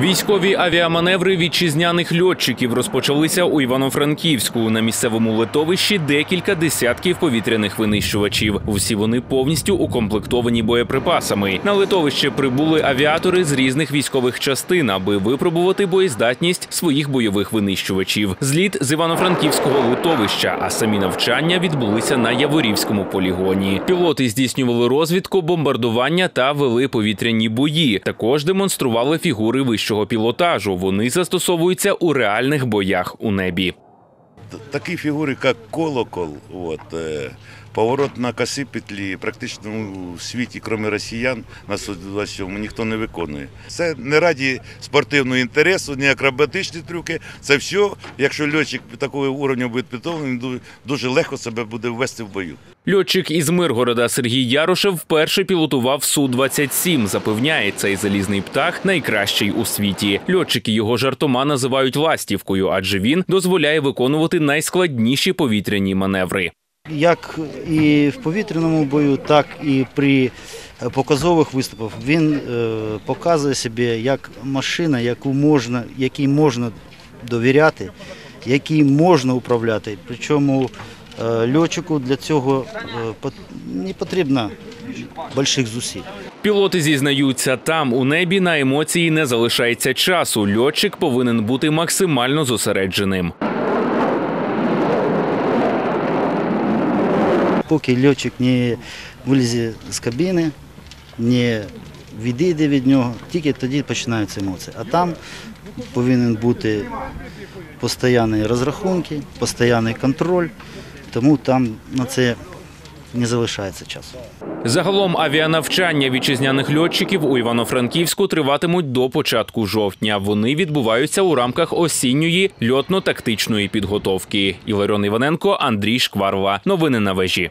Військові авіаманеври вітчизняних льотчиків розпочалися у Івано-Франківську. На місцевому литовищі декілька десятків повітряних винищувачів. Усі вони повністю укомплектовані боєприпасами. На литовище прибули авіатори з різних військових частин, аби випробувати боєздатність своїх бойових винищувачів. Зліт з Івано-Франківського литовища, а самі навчання відбулися на Яворівському полігоні. Пілоти здійснювали розвідку, бомбардування та вели повітряні бої. Також демонстрували фігури вищого пілотажу. Вони застосовуються у реальних боях у небі. Такі фігури, як колокол, от, е, поворот на коси петлі, практично у світі, крім росіян, на 127 ніхто не виконує. Це не раді спортивного інтересу, не акробатичні трюки. Це все, якщо льотчик такого рівня буде підготовлений, дуже легко себе буде ввести в бою. Льотчик із Миргорода Сергій Ярошев вперше пілотував Су-27. Запевняє, цей залізний птах найкращий у світі. Льотчики його жартома називають ластівкою, адже він дозволяє виконувати найскладніші повітряні маневри. Як і в повітряному бою, так і при е, показових виступах він е, показує себе як машина, яку можна, якій можна довіряти, якій можна управляти. Причому е, льотчику для цього не потрібно великих зусиль. Пілоти зізнаються, там у небі на емоції не залишається часу. Льотчик повинен бути максимально зосередженим. Поки льотчик не вилізе з кабіни, не відійде від нього, тільки тоді починаються емоції. А там повинен бути постійні розрахунки, постійний контроль, тому там на це не залишається часу. Загалом авіанавчання вітчизняних льотчиків у Івано-Франківську триватимуть до початку жовтня. Вони відбуваються у рамках осінньої льотно-тактичної підготовки. Іларіон Іваненко, Андрій Шкварова. Новини на вежі.